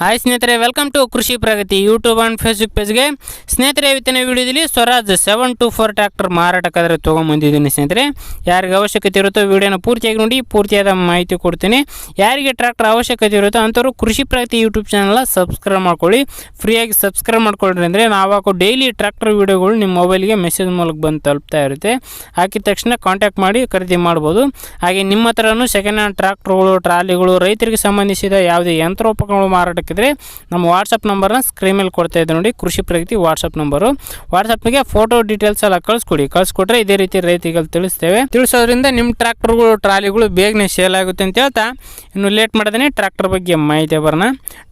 Hi ಸ್ನೇಹಿತರೆ welcome to Krishi Pragati YouTube and Facebook ಪೇಜ್ಗೆ ಸ್ನೇಹಿತರೆ, ಇವತ್ತಿನ ವಿಡಿಯೋದಲ್ಲಿ Swaraj seven two four tractor ಮಾರಾಟಕ್ಕಾದರೆ ತೊಗೊಂಬಂದಿದ್ದೀನಿ ಸ್ನೇಹಿತರೆ. ಯಾರಿಗೆ ಅವಶ್ಯಕತೆ ಇರುತ್ತೋ ವಿಡಿಯೋನ ಪೂರ್ತಿಯಾಗಿ ನೋಡಿ, ಪೂರ್ತಿಯಾದ ಮಾಹಿತಿ ಕೊಡ್ತೀನಿ. ಯಾರಿಗೆ ಟ್ರ್ಯಾಕ್ಟರ್ ಅವಶ್ಯಕತೆ ಇರುತ್ತೋ ಅಂಥವ್ರು ಕೃಷಿ ಪ್ರಗತಿ ಯೂಟ್ಯೂಬ್ ಚಾನಲ್ನ ಸಬ್ಸ್ಕ್ರೈಬ್ ಮಾಡ್ಕೊಳ್ಳಿ. ಫ್ರೀಯಾಗಿ ಸಬ್ಸ್ಕ್ರೈಬ್ ಮಾಡ್ಕೊಳ್ರಿ ಅಂದರೆ ನಾವು ಹಾಕೋ ಡೈಲಿ ಟ್ರ್ಯಾಕ್ಟರ್ ವೀಡಿಯೋಗಳು ನಿಮ್ಮ ಮೊಬೈಲ್ಗೆ ಮೆಸೇಜ್ ಮೂಲಕ ಬಂದು ತಲುಪ್ತಾ ಇರುತ್ತೆ. ಹಾಕಿದ ತಕ್ಷಣ ಕಾಂಟ್ಯಾಕ್ಟ್ ಮಾಡಿ, ಖರೀದಿ ಮಾಡ್ಬೋದು. ಹಾಗೆ ನಿಮ್ಮ ಹತ್ರನೂ ಸೆಕೆಂಡ್ ಹ್ಯಾಂಡ್ ಟ್ರ್ಯಾಕ್ಟರ್ಗಳು ಟ್ರಾಲಿಗಳು, ರೈತರಿಗೆ ಸಂಬಂಧಿಸಿದ ಯಾವುದೇ ಯಂತ್ರೋಪಕರಣಗಳು ಮಾರಾಟಕ್ಕಿದ್ರೆ ನಮ್ಮ ವಾಟ್ಸಪ್ ನಂಬರ್ನ ಸ್ಕ್ರೀನ್ ಮೇಲೆ ಕೊಡ್ತಾ ಇದ್ದೆ ನೋಡಿ, ಕೃಷಿ ಪ್ರಗತಿ ವಾಟ್ಸಪ್ ನಂಬರು ವಾಟ್ಸಪ್ಗೆ ಫೋಟೋ ಡೀಟೇಲ್ಸ್ ಎಲ್ಲ ಕಳಿಸ್ಕೊಡಿ. ಕಳಿಸ್ಕೊಟ್ರೆ ಇದೇ ರೀತಿ ರೈತರಿಗೆ ತಿಳಿಸ್ತೇವೆ. ತಿಳಿಸೋದ್ರಿಂದ ನಿಮ್ಮ ಟ್ರ್ಯಾಕ್ಟರ್ಗಳು ಟ್ರಾಲಿಗಳು ಬೇಗನೆ ಸೇಲ್ ಆಗುತ್ತೆ ಅಂತ ಹೇಳ್ತಾ, ಇನ್ನು ಲೇಟ್ ಮಾಡ್ದೇ ಟ್ರ್ಯಾಕ್ಟರ್ ಬಗ್ಗೆ ಮಾಹಿತಿ ಬರೋಣ.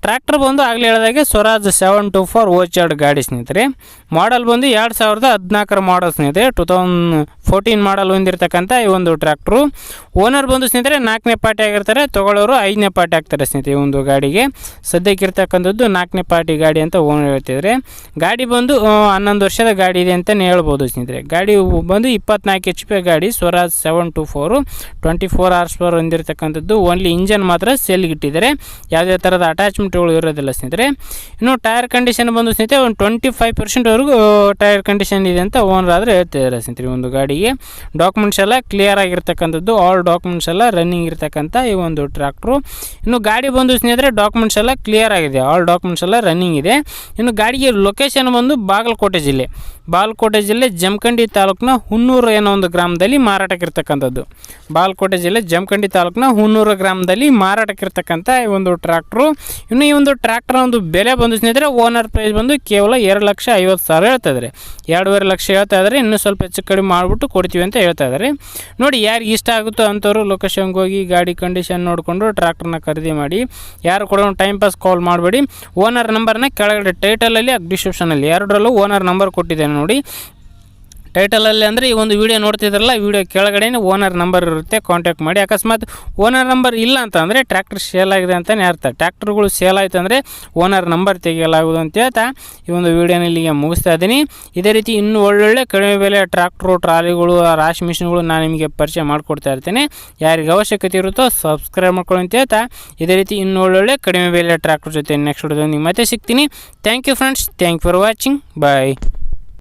ಟ್ರ್ಯಾಕ್ಟರ್ ಬಂದು ಆಗಲೇ ಹೇಳಿದಾಗೆ Swaraj seven two four orchard ಗಾಡಿ ಸ್ನೇಹಿತರೆ. ಮಾಡಲ್ ಬಂದು ಎರಡು ಸಾವಿರದ ಹದಿನಾಲ್ಕರ ಮಾಡಲ್ ಸ್ನೇಹಿತರೆ. ಟು ತೌಸಂಡ್ ಫೋರ್ಟೀನ್ ಮಾಡಲ್ ಹೊಂದಿರತಕ್ಕಂಥ ಈ ಒಂದು ಟ್ರ್ಯಾಕ್ಟ್ರು ಓನರ್ ಬಂದು ಸ್ನೇಹಿತರೆ ನಾಲ್ಕನೇ ಪಾರ್ಟಿ ಆಗಿರ್ತಾರೆ. ತೊಗೊಳ್ಳೋರು ಐದನೇ ಪಾರ್ಟಿ ಆಗ್ತಾರೆ ಸ್ನೇಹಿತರೆ ಈ ಒಂದು ಗಾಡಿಗೆ. ಸದ್ಯಕ್ಕಿರ್ತಕ್ಕಂಥದ್ದು ನಾಲ್ಕನೇ ಪಾರ್ಟಿ ಗಾಡಿ ಅಂತ ಓನರ್ ಹೇಳ್ತಿದ್ರೆ ಗಾಡಿ ಬಂದು ಹನ್ನೊಂದು ವರ್ಷದ ಗಾಡಿ ಇದೆ ಅಂತಲೇ ಹೇಳ್ಬೋದು ಸ್ನೇಹಿತರೆ. ಗಾಡಿ ಬಂದು ಇಪ್ಪತ್ನಾಲ್ಕು ಎಚ್ ಪಿ ಗಾಡಿ, Swaraj seven two four twenty four hours power ಹೊಂದಿರತಕ್ಕಂಥದ್ದು. Only engine ಮಾತ್ರ ಸೆಲ್ಗಿಟ್ಟಿದ್ದಾರೆ ಯಾವುದೇ ಥರದ ಅಟ್ಯಾಚ್ಮೆಂಟ್ಗಳು ಇರೋದಿಲ್ಲ ಸ್ನೇಹಿತರೆ. ಇನ್ನು ಟೈರ್ ಕಂಡೀಷನ್ ಬಂದು ಸ್ನೇಹಿತರೆ, ಒಂದು ಟ್ವೆಂಟಿ ಫೈವ್ ಪರ್ಸೆಂಟ್ವರೆಗೂ ಟೈರ್ ಕಂಡೀಷನ್ ಇದೆ ಅಂತ ಓನರ್ ಆದರೆ ಹೇಳ್ತಿದ್ದಾರೆ ಸ್ನೇಹಿತರೆ ಒಂದು ಗಾಡಿಗೆ. ಡಾಕ್ಯುಮೆಂಟ್ಸ್ ಎಲ್ಲ ಕ್ಲಿಯರ್ ಆಗಿರ್ತಕ್ಕಂಥದ್ದು ಆಲ್ ಡಾಕ್ಯುಮೆಂಟ್ಸ್ ಎಲ್ಲ ರನ್ನಿಂಗ್ ಇರ್ತಕ್ಕಂಥ ಈ ಒಂದು ಟ್ರ್ಯಾಕ್ಟ್ರು ಇನ್ನು ಗಾಡಿ ಬಂದು ಸ್ನೇಹಿತರೆ ಡಾಕ್ಯುಮೆಂಟ್ಸ್ ಎಲ್ಲ ಕ್ಲಿಯರ್ ಆಗಿದೆ. ಆಲ್ ಡಾಕ್ಯುಮೆಂಟ್ಸ್ ಎಲ್ಲ ರನ್ನಿಂಗ್ ಇದೆ. ಇನ್ನು ಗಾಡಿಗೆ ಲೊಕೇಶನ್ ಬಂದು ಬಾಗಲಕೋಟೆ ಜಿಲ್ಲೆ. ಬಾಗಲಕೋಟೆ ಜಿಲ್ಲೆ ಜಮಖಂಡಿ ತಾಲೂಕಿನ ಹುನ್ನೂರು ಏನೋ ಒಂದು ಗ್ರಾಮದಲ್ಲಿ ಮಾರಾಟಕ್ಕಿರ್ತಕ್ಕಂಥದ್ದು ಬಾಗಲಕೋಟೆ ಜಿಲ್ಲೆ ಜಮಖಂಡಿ ತಾಲೂಕಿನ ಹುನ್ನೂರು ಗ್ರಾಮದಲ್ಲಿ ಮಾರಾಟಕ್ಕಿರ್ತಕ್ಕಂಥ ಈ ಒಂದು ಟ್ರ್ಯಾಕ್ಟ್ರು ಇನ್ನು ಈ ಒಂದು ಟ್ರ್ಯಾಕ್ಟರ್ ಒಂದು ಬೆಲೆ ಬಂದು ಸ್ನೇಹಿತರೆ ಓನರ್ ಪ್ರೈಸ್ ಬಂದು ಕೇವಲ ಎರಡು ಲಕ್ಷ ಐವತ್ತು ಸಾವಿರ ಹೇಳ್ತಾ ಇದ್ದಾರೆ ಎರಡೂವರೆ ಲಕ್ಷ ಹೇಳ್ತಾ ಇದ್ದಾರೆ ಇನ್ನೂ ಸ್ವಲ್ಪ ಹೆಚ್ಚು ಕಡಿಮೆ ಮಾಡಿಬಿಟ್ಟು ಕೊಡ್ತೀವಿ ಅಂತ ಹೇಳ್ತಾ ಇದ್ದಾರೆ ನೋಡಿ, ಯಾರಿಗೆ ಇಷ್ಟ ಆಗುತ್ತೋ ಅಂಥವ್ರು ಲೊಕೇಶನ್ಗೆ ಹೋಗಿ ಗಾಡಿ ಕಂಡೀಷನ್ ನೋಡಿಕೊಂಡು ಟ್ರ್ಯಾಕ್ಟರ್ನ ಖರೀದಿ ಮಾಡಿ. ಯಾರು ಕೂಡ ಟೈಮ್ ಪಾಸ್ ಕಾಲ್ ಮಾಡಬೇಡಿ. ಓನರ್ ನಂಬರ್ನ ಕೆಳಗಡೆ ಟೈಟಲಲ್ಲಿ ಡಿಸ್ಕ್ರಿಪ್ಷನಲ್ಲಿ ಎರಡರಲ್ಲೂ ಓನರ್ ನಂಬರ್ ಕೊಟ್ಟಿದ್ದೇನೆ ನೋಡಿ. ಟೈಟಲಲ್ಲಿ ಅಂದರೆ ಈ ಒಂದು ವಿಡಿಯೋ ನೋಡ್ತಿದ್ರಲ್ಲ ವಿಡಿಯೋ ಕೆಳಗಡೆನೇ ಓನರ್ ನಂಬರ್ ಇರುತ್ತೆ ಕಾಂಟ್ಯಾಕ್ಟ್ ಮಾಡಿ. ಅಕಸ್ಮಾತ್ ಓನರ್ ನಂಬರ್ ಇಲ್ಲ ಅಂತ ಅಂದರೆ ಟ್ರ್ಯಾಕ್ಟರ್ ಸೇಲ್ ಆಗಿದೆ ಅಂತಲೇ ಅರ್ಥ. ಟ್ರ್ಯಾಕ್ಟರ್ಗಳು ಸೇಲ್ ಆಯ್ತು ಅಂದರೆ ಓನರ್ ನಂಬರ್ ತೆಗೆಯಲಾಗುವುದು ಅಂತ ಹೇಳ್ತಾ ಈ ಒಂದು ವಿಡಿಯೋನ ಇಲ್ಲಿಗೆ ಮುಗಿಸ್ತಾ ಇದ್ದೀನಿ. ಇದೇ ರೀತಿ ಇನ್ನೂ ಒಳ್ಳೊಳ್ಳೆ ಕಡಿಮೆ ಬೆಲೆ ಟ್ರ್ಯಾಕ್ಟ್ರು ಟ್ರಾಲಿಗಳು ರಾಶಿ ಮಿಷಿನ್ಗಳು ನಾನು ನಿಮಗೆ ಪರಿಚಯ ಮಾಡಿಕೊಡ್ತಾ ಇರ್ತೇನೆ. ಯಾರಿಗೆ ಅವಶ್ಯಕತೆ ಇರುತ್ತೋ ಸಬ್ಸ್ಕ್ರೈಬ್ ಮಾಡ್ಕೊಳ್ಳಿ ಅಂತ ಹೇಳ್ತಾ. ಇದೇ ರೀತಿ ಇನ್ನೂ ಒಳ್ಳೊಳ್ಳೆ ಕಡಿಮೆ ಬೆಲೆ ಟ್ರ್ಯಾಕ್ಟರ್ ಜೊತೆ ನೆಕ್ಸ್ಟ್ ನಿಮ್ಮ ಮತ್ತೆ ಸಿಗ್ತೀನಿ. Thank you friends thank for watching bye